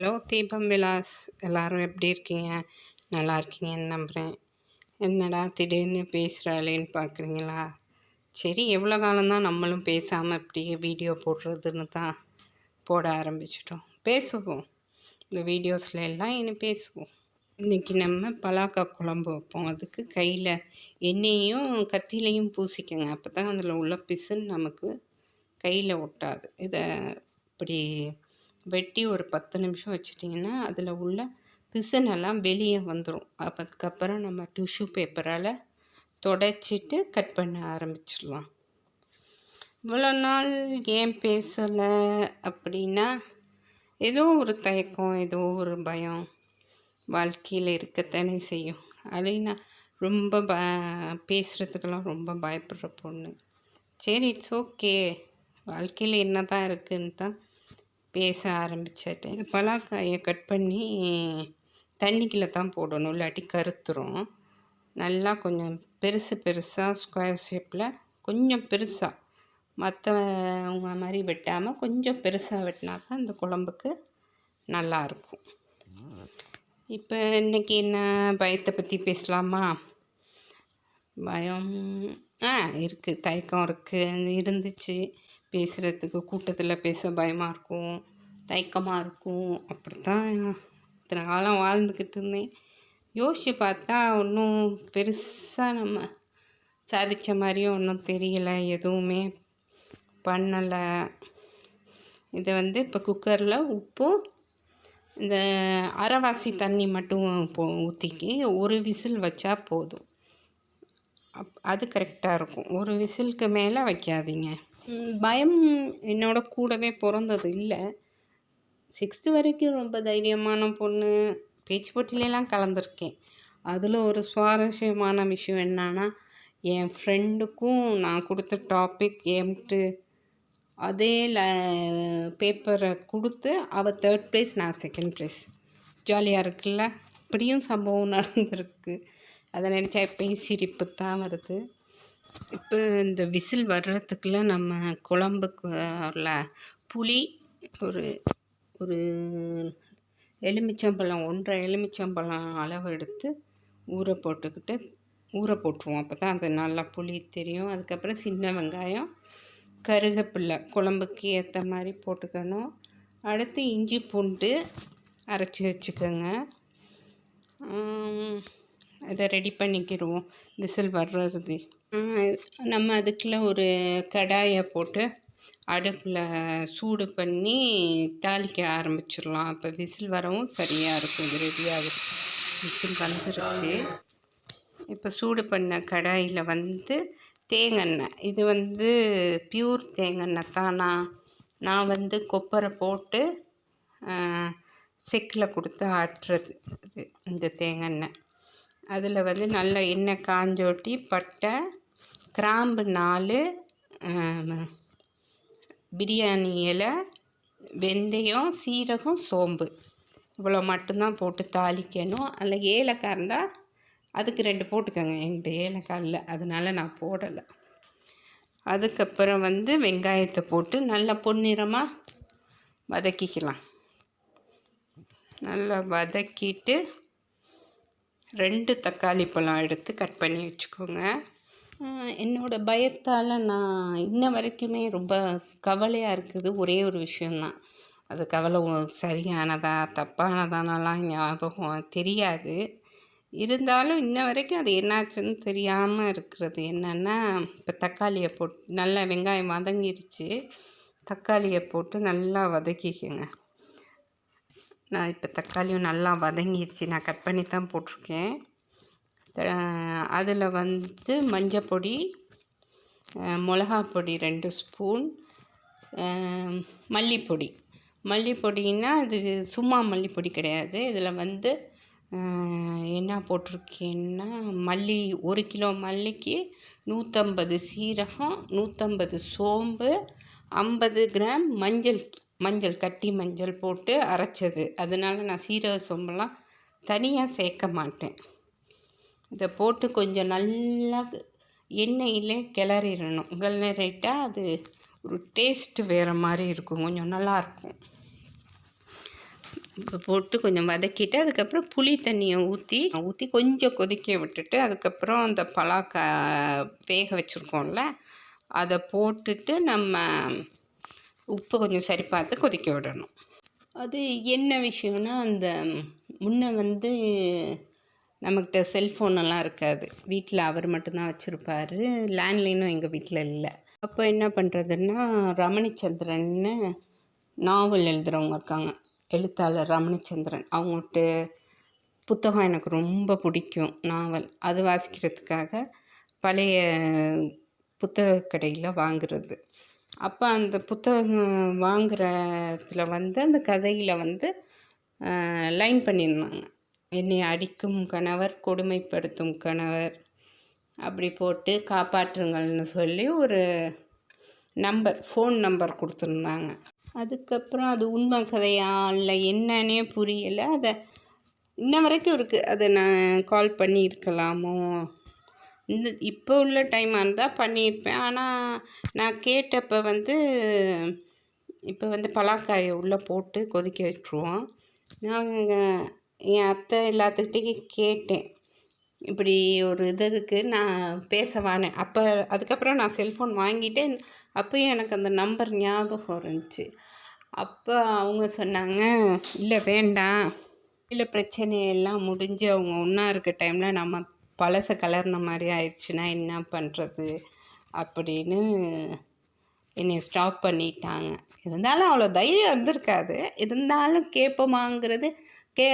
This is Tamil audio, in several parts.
ஹலோ தீபம் விலாஸ். எல்லாரும் எப்படி இருக்கீங்க? நல்லா இருக்கீங்கன்னு நம்புகிறேன் என்னடா திடீர்னு பேசுகிறாளேன்னு பார்க்குறீங்களா சரி எவ்வளோ காலம்தான் நம்மளும் பேசாமல் இப்படியே வீடியோ போடுறதுன்னு தான் போட ஆரம்பிச்சிட்டோம். பேசுவோம். இந்த வீடியோஸில் எல்லாம் இனி பேசுவோம். இன்றைக்கி நம்ம பலாக்கா குழம்பு வைப்போம். அதுக்கு கையில் எண்ணெயும் கத்திலையும் பூசிக்கோங்க. அப்போ தான் அதில் உள்ள பிசுன்னு நமக்கு கையில் ஒட்டாது. இதை இப்படி வெட்டி ஒரு பத்து நிமிஷம் வச்சிட்டிங்கன்னா அதில் உள்ள பிசுனெல்லாம் வெளியே வந்துடும் அதுக்கப்புறம் நம்ம டிஷ்யூ பேப்பரால் தொடச்சிட்டு கட் பண்ண ஆரம்பிச்சிடலாம். இவ்வளோ நாள் ஏன் பேசலை அப்படின்னா ஏதோ ஒரு தயக்கம் ஏதோ ஒரு பயம் வாழ்க்கையில் இருக்கத்தானே செய்யும். அப்படின்னா ரொம்ப ப பேசுகிறதுக்கெல்லாம் ரொம்ப பயப்படுற பொண்ணு. சரி இட்ஸ் ஓகே வாழ்க்கையில் என்ன தான் இருக்குதுன்னு தான் பேச ஆரம்பிச்சிட்டேன். இந்த பலாக்காயை கட் பண்ணி தண்ணிக்குள்ளே தான் போடணும். இல்லாட்டி கருத்துரும். நல்லா கொஞ்சம் பெருசு பெருசாக ஸ்கொயர் ஷேப்பில் கொஞ்சம் பெருசாக மற்றவங்க மாதிரி வெட்டாமல் கொஞ்சம் பெருசாக வெட்டினா தான் இந்த குழம்புக்கு நல்லாயிருக்கும் இப்போ இன்றைக்கி என்ன பயத்தை பற்றி பேசலாமா? பயம் ஆ இருக்குது தயக்கம் இருக்குது இருந்துச்சு. பேசுகிறதுக்கு கூட்டத்தில் பேச பயமாக இருக்கும் தயக்கமாக இருக்கும். அப்படி தான் இத்தனை காலம் வாழ்ந்துக்கிட்டு இருந்தேன். யோசித்து பார்த்தா ஒன்றும் பெருசாக நம்ம சாதித்த மாதிரியும் ஒன்றும் தெரியலை எதுவுமே பண்ணலை. இதை வந்து இப்போ குக்கரில் உப்பும் இந்த அரைவாசி தண்ணி மட்டும் போ ஊற்றிக்கி ஒரு விசில் வச்சா போதும். அப் அது கரெக்டாக இருக்கும். ஒரு விசிலுக்கு மேலே வைக்காதீங்க. பயம் என்னோட கூடவே பிறந்தது இல்லை. சிக்ஸ்த்து வரைக்கும் ரொம்ப தைரியமான பொண்ணு. பேச்சு போட்டியிலலாம் கலந்துருக்கேன். அதில் ஒரு சுவாரஸ்யமான விஷயம் என்னன்னா என் ஃப்ரெண்டுக்கும் நான் கொடுத்த டாபிக் எம்ட்டு அதே ல பேப்பரை கொடுத்து அவள் தேர்ட் ப்ளேஸ் நான் செகண்ட் ப்ளேஸ் ஜாலியாக இருக்குல்ல? இப்படியும் சம்பவம் நடந்திருக்கு. அதை நினச்சா எப்பயும் சிரிப்பு தான் வருது. இப்போ இந்த விசில் வர்றதுக்குள்ள நம்ம குழம்புக்கு புளி ஒரு ஒரு எலுமிச்சம்பழம் ஒன்றரை எலுமிச்சம்பழம் அளவு எடுத்து ஊற போட்டுக்கிட்டு ஊற போட்டுருவோம். அப்போ தான் அது நல்லா புளி தெரியும். அதுக்கப்புறம் சின்ன வெங்காயம் கருகப்பில்லை குழம்புக்கு ஏற்ற மாதிரி போட்டுக்கணும். அடுத்து இஞ்சி பூண்டு அரைச்சி வச்சுக்கோங்க. இதை ரெடி பண்ணிக்கிடுவோம் விசில் வர்றது. நம்ம அதுக்குள்ள ஒரு கடாயை போட்டு அடுப்பில் சூடு பண்ணி தாளிக்க ஆரம்பிச்சிடலாம். அப்போ விசில் வரவும் சரியாக இருக்கும். இது ரெடியாக விசில் வந்துருச்சு. இப்போ சூடு பண்ண கடாயில் வந்து தேங்காய் இது வந்து பியூர் தேங்காய் தான். நான் நான் வந்து கொப்பரை போட்டு செக்கில் கொடுத்து ஆட்டுறது இது இந்த தேங்காய் அதில் வந்து நல்லா எண்ணெய் காஞ்சோட்டி பட்டை கிராம்பு நாலு பிரியாணி இலை வெந்தயம் சீரகம் சோம்பு. இவ்வளோ மட்டும்தான் போட்டு தாளிக்கணும். அதில் ஏலக்காய் இருந்தால் அதுக்கு ரெண்டு போட்டுக்கோங்க. என்கிட்ட ஏலக்காய் இல்லை. அதனால் நான் போடலை. அதுக்கப்புறம் வந்து வெங்காயத்தை போட்டு நல்லா பொன்னிறமாக வதக்கிக்கலாம். நல்லா வதக்கிட்டு ரெண்டு தக்காளி பழம் எடுத்து கட் பண்ணி வச்சுக்கோங்க. என்னோடய பயத்தால் நான் இன்ன வரைக்குமே ரொம்ப கவலையாக இருக்குது. ஒரே ஒரு விஷயந்தான் அது கவலை சரியானதா தப்பானதானலாம் ஞாபகம் தெரியாது. இருந்தாலும் இன்ன வரைக்கும் அது என்னாச்சுன்னு தெரியாமல் இருக்கிறது என்னென்னா இப்போ தக்காளியை போட்டு நல்லா வெங்காயம் வதங்கிருச்சு. தக்காளியை போட்டு நல்லா வதக்கிக்கோங்க. நான் இப்போ தக்காளியும் நல்லா வதங்கிருச்சு. நான் கட் பண்ணி தான் போட்டிருக்கேன். அதில் வந்து மஞ்சப்பொடி மிளகா பொடி ரெண்டு ஸ்பூன் மல்லிப்பொடி மல்லிப்பொடின்னா அது சும்மா மல்லிப்பொடி கிடையாது. இதில் வந்து என்ன போட்டிருக்கேன்னா மல்லி ஒரு கிலோ மல்லிக்கு நூற்றம்பது சீரகம் நூற்றம்பது சோம்பு ஐம்பது கிராம் மஞ்சள் மஞ்சள் கட்டி மஞ்சள் போட்டு அரைச்சது. அதனால் நான் சீரக சோம்பெல்லாம் தனியாக சேர்க்க மாட்டேன். இதை போட்டு கொஞ்சம் நல்லா எண்ணெயில் கிளறிடணும். கிளறிட்டால் அது ஒரு டேஸ்ட்டு வேறு மாதிரி இருக்கும். கொஞ்சம் நல்லாயிருக்கும் இப்போ போட்டு கொஞ்சம் வதக்கிட்டு அதுக்கப்புறம் புளி தண்ணியை ஊற்றி ஊற்றி கொஞ்சம் கொதிக்க விட்டுட்டு அதுக்கப்புறம் அந்த பலாக்கா வேக வச்சுருக்கோம்ல அதை போட்டுட்டு நம்ம உப்பு கொஞ்சம் சரி பார்த்து கொதிக்க விடணும். அது என்ன விஷயம்னா அந்த முன்ன வந்து நம்மக்கிட்ட செல்ஃபோனெல்லாம் இருக்காது. வீட்டில் அவர் மட்டும்தான் வச்சுருப்பாரு. லேண்ட்லைனும் எங்கள் வீட்டில் இல்லை. அப்போ என்ன பண்ணுறதுன்னா ரமணிச்சந்திரன்னு நாவல் எழுதுகிறவங்க இருக்காங்க. எழுத்தாளர் ரமணிச்சந்திரன். அவங்கள்ட்ட புத்தகம் எனக்கு ரொம்ப பிடிக்கும் நாவல் அது வாசிக்கிறதுக்காக பழைய புத்தக கடையில் வாங்குறது. அப்போ அந்த புத்தகம் வாங்குறதுல வந்து அந்த கதையில் வந்து லைன் பண்ணியிருந்தாங்க என்னை அடிக்கும் கணவர் கொடுமைப்படுத்தும் கணவர். அப்படி போட்டு காப்பாற்றுங்கள்னு சொல்லி ஒரு நம்பர் ஃபோன் நம்பர் கொடுத்துருந்தாங்க. அதுக்கப்புறம் அது உண்மை கதையா இல்லை என்னன்னே புரியலை. அதை இன்ன வரைக்கும் இருக்குது அதை நான் கால் பண்ணியிருக்கலாமோ? இந்த இப்போ உள்ள டைமாக இருந்தால் பண்ணியிருப்பேன். ஆனால் நான் கேட்டப்போ வந்து இப்போ வந்து பலாக்காயை உள்ளே போட்டு கொதிக்க வச்சுருவோம். நாங்கள் என் அத்தை எல்லாத்துக்கிட்டேயும் கேட்டேன். இப்படி ஒரு இது இருக்குது நான் பேசவானே அப்போ அதுக்கப்புறம் நான் செல்ஃபோன் வாங்கிட்டேன். அப்போயும் எனக்கு அந்த நம்பர் ஞாபகம் இருந்துச்சு. அப்போ அவங்க சொன்னாங்க இல்லை வேண்டாம். இல்லை பிரச்சனையெல்லாம் முடிஞ்சு அவங்க ஒன்றா இருக்க டைமில் நம்ம பழச கலர்ன மாதிரி ஆயிடுச்சுன்னா என்ன பண்ணுறது அப்படின்னு என்னை ஸ்டாப் பண்ணிட்டாங்க. இருந்தாலும் அவ்வளோ தைரியம் வந்திருக்காது. இருந்தாலும் கேட்போமாங்கிறது கே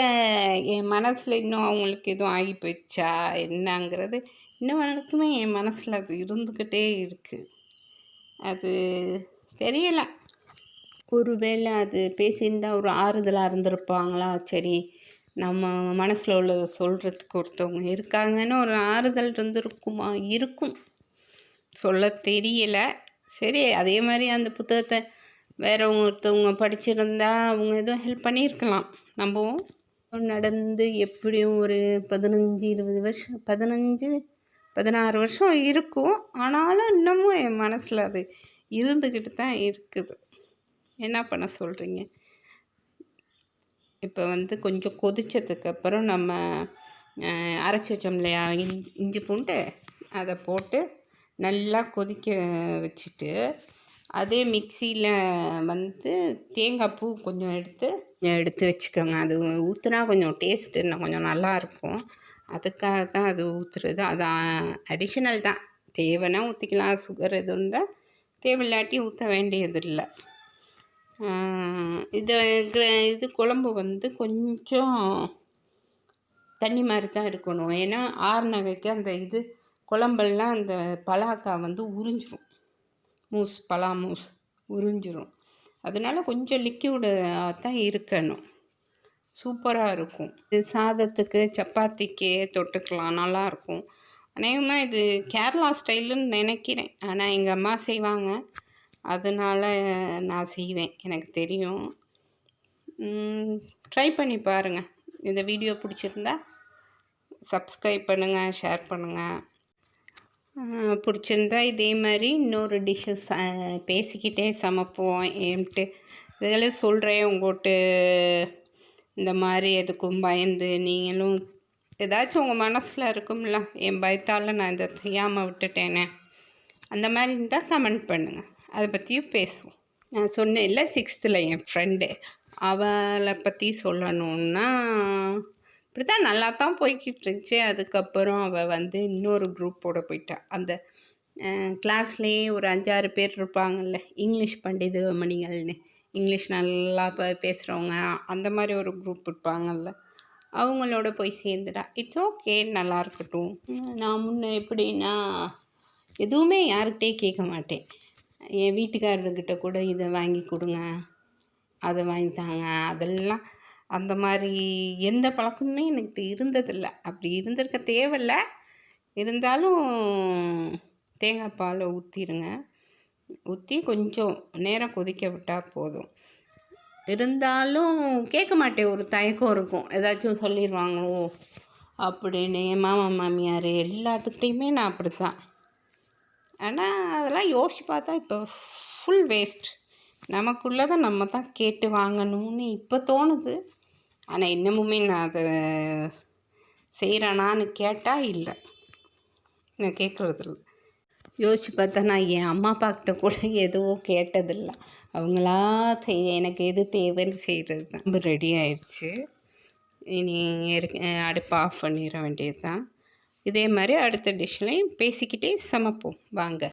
என் மனசில் இன்னும் அவங்களுக்கு எதுவும் ஆகி போயிடுச்சா? என்னங்கிறது இன்னும் வரைக்குமே என் மனசில் அது இருந்துக்கிட்டே இருக்குது அது தெரியலை. ஒருவேளை அது பேசியிருந்தால் ஒரு ஆறுதலாக இருந்திருப்பாங்களா? சரி நம்ம மனசில் உள்ளதை சொல்கிறதுக்கு ஒருத்தவங்க இருக்காங்கன்னு ஒரு ஆறுதல் இருந்திருக்குமா? இருக்கும். சொல்ல தெரியலை. சரி அதே மாதிரி அந்த புத்தகத்தை வேற ஒருத்தவங்க படிச்சிருந்தா அவங்க எதுவும் ஹெல்ப் பண்ணியிருக்கலாம். நம்பவும் நடந்து எப்படியும் ஒரு பதினஞ்சு இருபது வருஷம் பதினஞ்சு பதினாறு வருஷம் இருக்கும். ஆனாலும் இன்னமும் என் மனசில் அது இருந்துக்கிட்டு தான் இருக்குது. என்ன பண்ண சொல்கிறீங்க இப்போ வந்து கொஞ்சம் கொதித்ததுக்கப்புறம் நம்ம அரைச்சி வச்சோம் இல்லையா? இஞ்சி பூண்டு அதை போட்டு நல்லா கொதிக்க வச்சுட்டு அதே மிக்சியில் வந்து தேங்காய் பூ கொஞ்சம் எடுத்து எடுத்து வச்சுக்கோங்க. அது ஊற்றுனா கொஞ்சம் டேஸ்ட்டு இன்னும் கொஞ்சம் நல்லாயிருக்கும். அதுக்காக தான் அது ஊற்றுறது அது அடிஷ்னல் தான். தேவைன்னா ஊற்றிக்கலாம் சுகர் எதுவும் இருந்தால் தேவையில்லாட்டி ஊற்ற வேண்டியதில்லை. இது இது குழம்பு வந்து கொஞ்சம் தண்ணி மாதிரி தான் இருக்கணும். ஏன்னா ஆறு நகைக்கு அந்த இது குழம்பெல்லாம் அந்த பலாக்காய் வந்து உறிஞ்சிரும். மூஸ் பலா மூஸ் உறிஞ்சிரும். அதனால கொஞ்சம் லிக்யூடாக தான் இருக்கணும். சூப்பராக இருக்கும். இது சாதத்துக்கு சப்பாத்திக்கு தொட்டுக்கலாம் நல்லாயிருக்கும் அநேகமாக இது கேரளா ஸ்டைலுன்னு நினைக்கிறேன். ஆனால் எங்கள் அம்மா செய்வாங்க. அதனால் நான் செய்வேன். எனக்கு தெரியும். ட்ரை பண்ணி பாருங்கள் இந்த வீடியோ பிடிச்சிருந்தா சப்ஸ்கிரைப் பண்ணுங்கள் ஷேர் பண்ணுங்கள் பிடிச்சிருந்தா இதே மாதிரி இன்னொரு டிஷ்ஷஸ் பேசிக்கிட்டே சமைப்போம் ஏன்ட்டு. இதெல்லாம் சொல்கிறேன் உங்கள்கிட்ட. இந்த மாதிரி எதுக்கும் பயந்து நீங்களும் ஏதாச்சும் உங்கள் மனசில் இருக்கும்ல என் பயத்தால் நான் இதை செய்யாமல் விட்டுட்டேனே. அந்த மாதிரி இருந்தால் கமெண்ட் பண்ணுங்கள் அதை பற்றியும் பேசுவோம். நான் சொன்னேன்ல சிக்ஸ்த்தில் என் ஃப்ரெண்டு அவளை பற்றி சொல்லணுன்னா இப்படி தான் நல்லா தான் போய்கிட்டு இருந்துச்சு. அதுக்கப்புறம் அவள் வந்து இன்னொரு குரூப்போடு போயிட்டா. அந்த கிளாஸ்லேயே ஒரு அஞ்சாறு பேர் இருப்பாங்கல்ல இங்கிலீஷ் பண்டித மணிகள்னு. இங்கிலீஷ் நல்லா பேசுகிறவங்க அந்த மாதிரி ஒரு குரூப் இருப்பாங்கல்ல அவங்களோட போய் சேர்ந்துடா இட்ஸ் ஓகே நல்லா இருக்கட்டும். நான் முன்ன எப்படின்னா எதுவுமே யார்கிட்டே கேட்க மாட்டேன். என் வீட்டுக்காரர்கிட்ட கூட இதை வாங்கி கொடுங்க அதை வாங்கி தாங்க அதெல்லாம் அந்த மாதிரி எந்த பழக்கமுமே எனக்கு இருந்ததில்லை. அப்படி இருந்திருக்க தேவையில்ல. இருந்தாலும் தேங்காய் பாலை ஊற்றிடுங்க ஊற்றி கொஞ்சம் நேரம் கொதிக்க விட்டால் போதும். இருந்தாலும் கேட்க மாட்டேன் ஒரு தயக்கம் இருக்கும். ஏதாச்சும் சொல்லிடுவாங்களோ அப்படின்னு என் மாமா மாமியார் எல்லாத்துக்கிட்டையுமே நான் அப்படி தான் ஆனால் அதெல்லாம் யோசித்து பார்த்தா இப்போ ஃபுல் வேஸ்ட் நமக்குள்ளதை நம்ம தான் கேட்டு வாங்கணும்னு இப்போ தோணுது. ஆனால் இன்னமுமே நான் அதை செய்கிறேனான்னு கேட்டால் இல்லை. நான் கேட்குறதில்ல யோசிச்சு பார்த்தா நான் என் அம்மா அப்பாக்கிட்ட கூட எதுவும் கேட்டதில்லை. அவங்களா செய் எனக்கு எது தேவைன்னு செய்கிறது தான். ரொம்ப ரெடி ஆயிடுச்சு இனி அடுப்பு அடுப்பை ஆஃப் பண்ணிட வேண்டியது தான் இதே மாதிரி அடுத்த டிஷ்லையும் பேசிக்கிட்டே சமைப்போம். வாங்க.